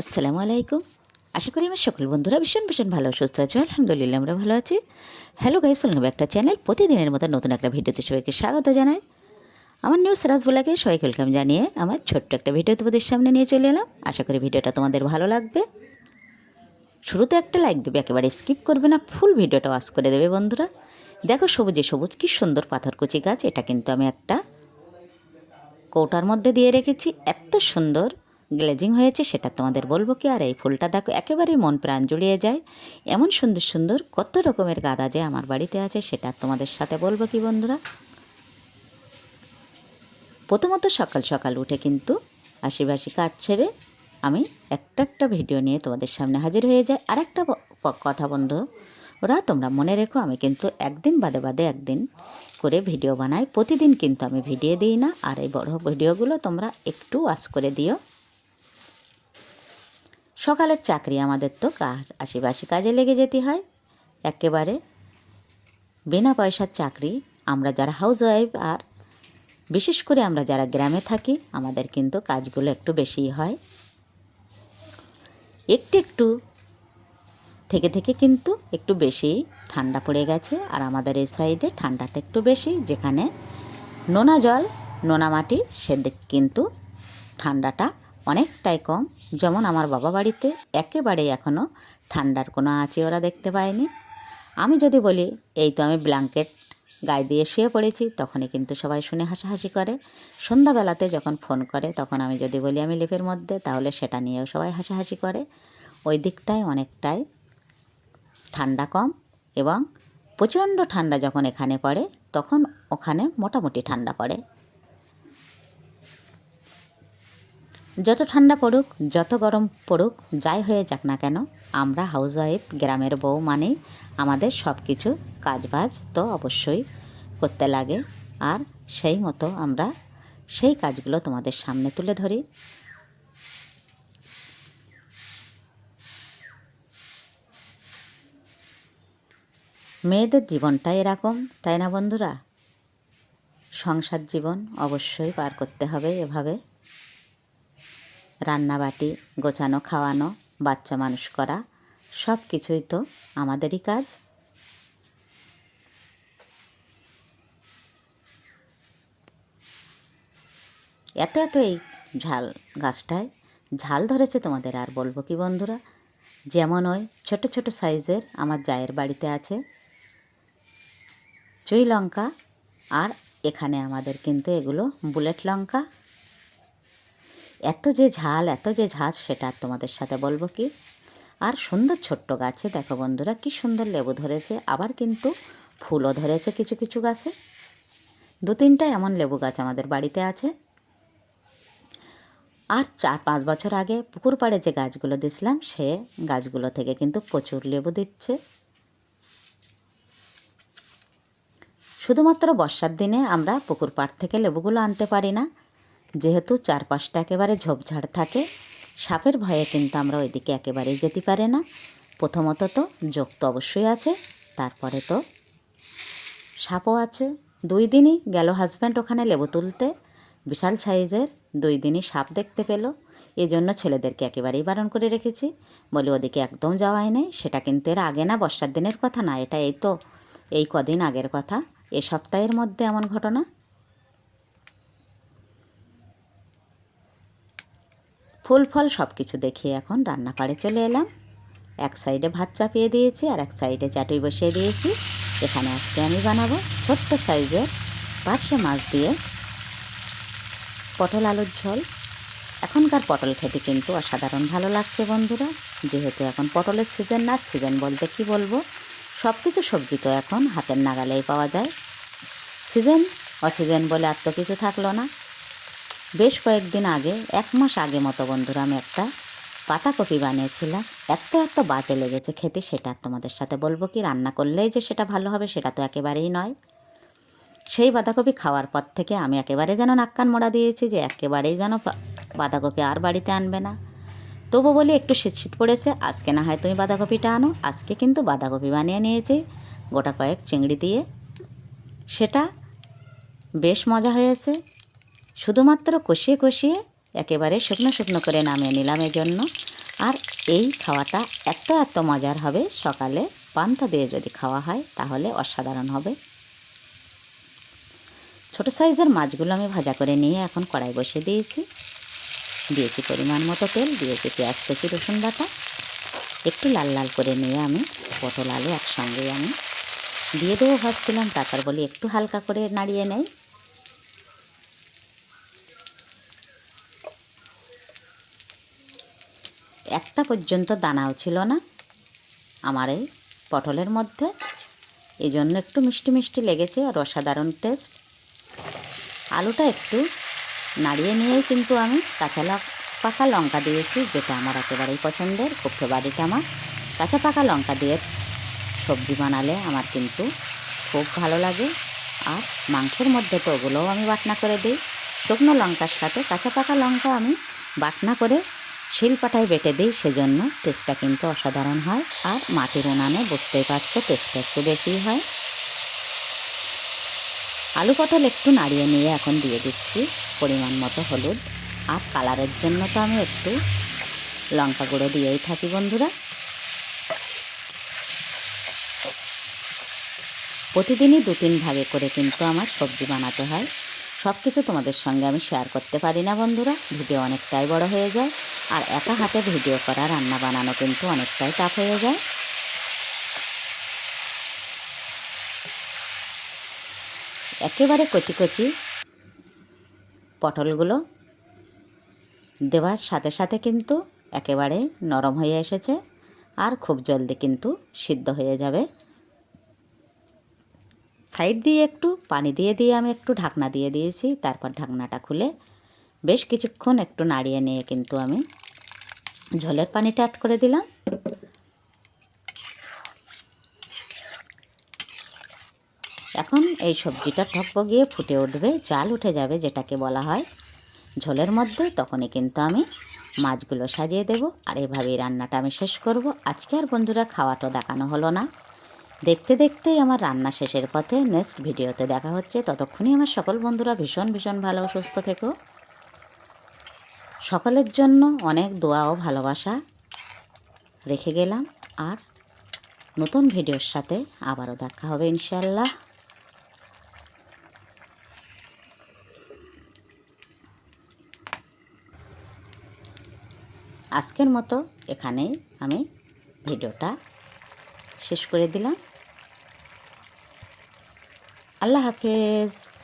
আসসালামু আলাইকুম। আশা করি আমার সকল বন্ধুরা ভীষণ ভীষণ ভালো, সুস্থ আছে। আলহামদুলিল্লাহ, আমরা ভালো আছি। হ্যালো গাইস ওয়েলকাম একটা চ্যানেল প্রতিদিনের মতো নতুন একটা ভিডিওতে সবাইকে স্বাগত জানাই। আমার নিউজ রাজবোলাকে সবাইকে ওয়েলকাম জানিয়ে আমার ছোট্ট একটা ভিডিও তোমাদের সামনে নিয়ে চলে এলাম। আশা করি ভিডিওটা তোমাদের ভালো লাগবে। শুরুতে একটা লাইক দেবে, একেবারে স্কিপ করবে না ফুল ভিডিওটা ওয়াশ করে দেবে বন্ধুরা। দেখো সবুজে সবুজ, কী সুন্দর পাথরকুচি গাছ। এটা কিন্তু আমি একটা কৌটার মধ্যে দিয়ে রেখেছি। এত সুন্দর গ্লেজিং হয়েছে, সেটা তোমাদের বলব কি? আর এই ফুলটা দেখো, একেবারেই মন প্রাণ জুড়িয়ে যায়। এমন সুন্দর সুন্দর, কত রকমের গাঁদা যে আমার বাড়িতে আছে, সেটা তোমাদের সাথে বলব কি বন্ধুরা? প্রথমত সকাল সকাল উঠে কিন্তু আশিবাসি কাজ ছেড়ে আমি একটা একটা ভিডিও নিয়ে তোমাদের সামনে হাজির হয়ে যাই। আর একটা কথা বন্ধু, ওরা তোমরা মনে রেখো, আমি কিন্তু একদিন বাদে বাদে একদিন করে ভিডিও বানাই। প্রতিদিন কিন্তু আমি ভিডিও দিই না, আর এই বড় ভিডিওগুলো তোমরা একটু ওয়াশ করে দিও। সকালের চাকরি আমাদের তো কাজ আশিবাসি কাজে লেগে যেতে হয়। একেবারে বিনা পয়সার চাকরি, আমরা যারা হাউস ওয়াইফ আর বিশেষ করে আমরা যারা গ্রামে থাকি, আমাদের কিন্তু কাজগুলো একটু বেশিই হয়। একটু একটু থেকে থেকে কিন্তু একটু বেশি ঠান্ডা পড়ে গেছে, আর আমাদের এই সাইডে ঠান্ডাটা একটু বেশি, যেখানে নোনা জল, নোনা মাটি, সেদিক কিন্তু ঠান্ডাটা অনেকটাই কম। যেমন আমার বাবা বাড়িতে একেবারে এখনও ঠান্ডার কোনো আঁচি ওরা দেখতে পায়নি। আমি যদি বলি, এই তো আমি ব্ল্যাঙ্কেট গায়ে দিয়ে শুয়ে পড়েছি, তখনই কিন্তু সবাই শুনে হাসাহাসি করে। সন্ধ্যাবেলাতে যখন ফোন করে, তখন আমি যদি বলি আমি লেপের মধ্যে, তাহলে সেটা নিয়েও সবাই হাসাহাসি করে। ওই দিকটায় অনেকটাই ঠান্ডা কম এবং প্রচণ্ড ঠান্ডা যখন এখানে পড়ে, তখন ওখানে মোটামুটি ঠান্ডা পড়ে। যত ঠান্ডা পড়ুক, যত গরম পড়ুক, যাই হয়ে যাক না কেন, আমরা হাউসওয়াইফ গ্রামের বউ মানেই আমাদের সব কিছু কাজবাজ তো অবশ্যই করতে লাগে। আর সেই মতো আমরা সেই কাজগুলো তোমাদের সামনে তুলে ধরি। মেয়েদের জীবনটা এরকম, তাই না বন্ধুরা? সংসার জীবন অবশ্যই পার করতে হবে এভাবে। রান্নাবাটি, গোছানো, খাওয়ানো, বাচ্চা মানুষ করা, সব কিছুই তো আমাদেরই কাজ। এত এত এই ঝাল গাছটায় ঝাল ধরেছে তোমাদের, আর বলব কি বন্ধুরা? যেমন ওই ছোট ছোট সাইজের আমার জায়ের বাড়িতে আছে চুই লঙ্কা, আর এখানে আমাদের কিন্তু এগুলো বুলেট লঙ্কা এত যে ঝাল, এত যে ঝাঁজ, সেটা আর তোমাদের সাথে বলব কি? আর সুন্দর ছোট্ট গাছে, দেখো বন্ধুরা, কি সুন্দর লেবু ধরেছে, আবার কিন্তু ফুলও ধরেছে কিছু কিছু গাছে। দু তিনটা এমন লেবু গাছ আমাদের বাড়িতে আছে। আর চার পাঁচ বছর আগে পুকুর পাড়ে যে গাছগুলো দিছিলাম, সে গাছগুলো থেকে কিন্তু প্রচুর লেবু দিচ্ছে। শুধুমাত্র বর্ষার দিনে আমরা পুকুর পাড় থেকে লেবুগুলো আনতে পারি না যেহেতু চারপাশটা একেবারে ঝোপঝাড় থাকে, সাপের ভয়ে কিন্তু আমরা ওইদিকে একেবারেই যেতে পারি না। প্রথমত তো যোগ তো অবশ্যই আছে, তারপরে তো সাপও আছে। দুই দিনই গেল হাজব্যান্ড ওখানে লেবু তুলতে। বিশাল সাইজের দুই দিনই সাপ দেখতে পেল। এই জন্য ছেলেদেরকে একেবারেই বারণ করে রেখেছি। বলি ওদিকে একদম যাওয়াই নেই, সেটা কিন্তু এর আগে না, বর্ষার দিনের কথা না এটা এই তো এই কদিন আগের কথা। এ সপ্তাহের মধ্যে এমন ঘটনা। ফুল ফল সব কিছু দেখিয়ে এখন রান্নাপাড়ে চলে এলাম। এক সাইডে ভাত চাপিয়ে দিয়েছি আর এক সাইডে চাটুই বসিয়ে দিয়েছি। এখানে আজকে আমি বানাবো ছোট্ট সাইজের পার্শে মাছ দিয়ে পটল আলুর ঝোল। এখনকার পটল খেতে কিন্তু অসাধারণ ভালো লাগছে বন্ধুরা। যেহেতু এখন পটলের সিজন না সিজন বলতে কি বলব? সব কিছু সবজি তো এখন হাতের নাগালেই পাওয়া যায়। সিজন অসিজন বলে আর তো কিছু থাকল না। বেশ কয়েকদিন আগে, এক মাস আগে মতো বন্ধুরা, আমি একটা পাতাকপি বানিয়েছিলাম। এত এত বাজে লেগেছে খেতে, সেটা তোমাদের সাথে বলব কি? রান্না করলেই যে সেটা ভালো হবে, সেটা তো একেবারেই নয়। সেই বাঁধাকপি খাওয়ার পর থেকে আমি একেবারে যেন নাক্কান মোড়া দিয়েছি যে একেবারেই যেন বাঁধাকপি আর বাড়িতে আনবে না। তবু বলি একটু শীত শীত পড়েছে, আজকে না হয় তুমি বাঁধাকপিটা আনো। আজকে কিন্তু বাঁধাকপি বানিয়ে নিয়েছি, গোটা কয়েক চিংড়ি দিয়ে। সেটা বেশ মজা হয়েছে। শুধুমাত্র কষিয়ে কষিয়ে একেবারে শুকনো শুকনো করে নামিয়ে নিলাম এই জন্য। আর এই খাওয়াটা এত এত মজার হবে, সকালে পান্তা দিয়ে যদি খাওয়া হয় তাহলে অসাধারণ হবে। ছোট সাইজের মাছগুলো আমি ভাজা করে নিয়ে এখন কড়াই বসিয়ে দিয়েছি। দিয়েছি পরিমাণ মতো তেল, দিয়েছি পেঁয়াজ, কুচি, রসুন বাটা। একটু লাল লাল করে নিয়ে আমি পটল, আলু একসঙ্গে আমি দিয়ে দেবো ভাবছিলাম, তারপর বলি একটু হালকা করে নাড়িয়ে নেই। একটা পর্যন্ত দানাও ছিল না আমার এই পটলের মধ্যে। এই জন্য একটু মিষ্টি মিষ্টি লেগেছে আর অসাধারণ টেস্ট। আলুটা একটু নাড়িয়ে নিয়েই কিন্তু আমি কাঁচা পাকা লঙ্কা দিয়েছি, যেটা আমার একেবারেই পছন্দের, খুব ফেভারিট আমার। কাঁচা পাকা লঙ্কা দিয়ে সবজি বানালে আমার কিন্তু খুব ভালো লাগে। আর মাংসের মধ্যে তো ওগুলোও আমি বাটনা করে দিই। শুকনো লঙ্কার সাথে কাঁচা পাকা লঙ্কা আমি বাটনা করে শিলপাটায় বেটে দিই সেজন্য টেস্টটা কিন্তু অসাধারণ হয় আর মাটির উনানে বুঝতেই পারছ টেস্টটা একটু বেশি হয়। আলু পটল একটু নাড়িয়ে নিয়ে এখন দিয়ে দিচ্ছি পরিমাণ মতো হলুদ আর কালারের জন্য তো আমি একটু লঙ্কা গুঁড়ো দিয়েই থাকি বন্ধুরা। প্রতিদিনই দু তিন ভাগে করে কিন্তু আমার সবজি বানাতে হয়। সব কিছু তোমাদের সঙ্গে আমি শেয়ার করতে পারি না বন্ধুরা। ভিডিও অনেকটাই বড় হয়ে যায়, আর একা হাতে ভিডিও করা, রান্না বানানো কিন্তু অনেকটাই টাফ হয়ে যায়। একেবারে কচি কচি পটলগুলো দেওয়ার সাথে সাথে কিন্তু একেবারে নরম হয়ে এসেছে, আর খুব জলদি কিন্তু সিদ্ধ হয়ে যাবে। সাইড দিয়ে একটু, পানি দিয়ে দিয়ে আমি একটু ঢাকনা দিয়ে দিয়েছি, তারপর ঢাকনাটা খুলে বেশ কিছুক্ষণ একটু নাড়িয়ে নিয়ে কিন্তু আমি ঝোলের পানিটা অ্যাড করে দিলাম। এখন এই সবজিটা টকবগিয়ে ফুটে উঠবে, জাল উঠে যাবে যেটাকে বলা হয়। ঝোলের মধ্যে তখনই কিন্তু আমি মাছগুলো সাজিয়ে দেব, আর এভাবেই রান্নাটা আমি শেষ করব। আজকে আর বন্ধুরা খাওয়াটা দেখানো হলো না। দেখতে দেখতেই আমার রান্না শেষের পথে নেক্সট ভিডিওতে দেখা হচ্ছে। ততক্ষণই আমার সকল বন্ধুরা ভীষণ ভীষণ ভালো, সুস্থ থেকো। সকলের জন্য অনেক দোয়া ও ভালোবাসা রেখে গেলাম আর নতুন ভিডিওর সাথে আবারও দেখা হবে ইনশাল্লাহ আজকের মতো এখানেই আমি ভিডিওটা শেষ করে দিলাম। আল্লাহ হাফেজ।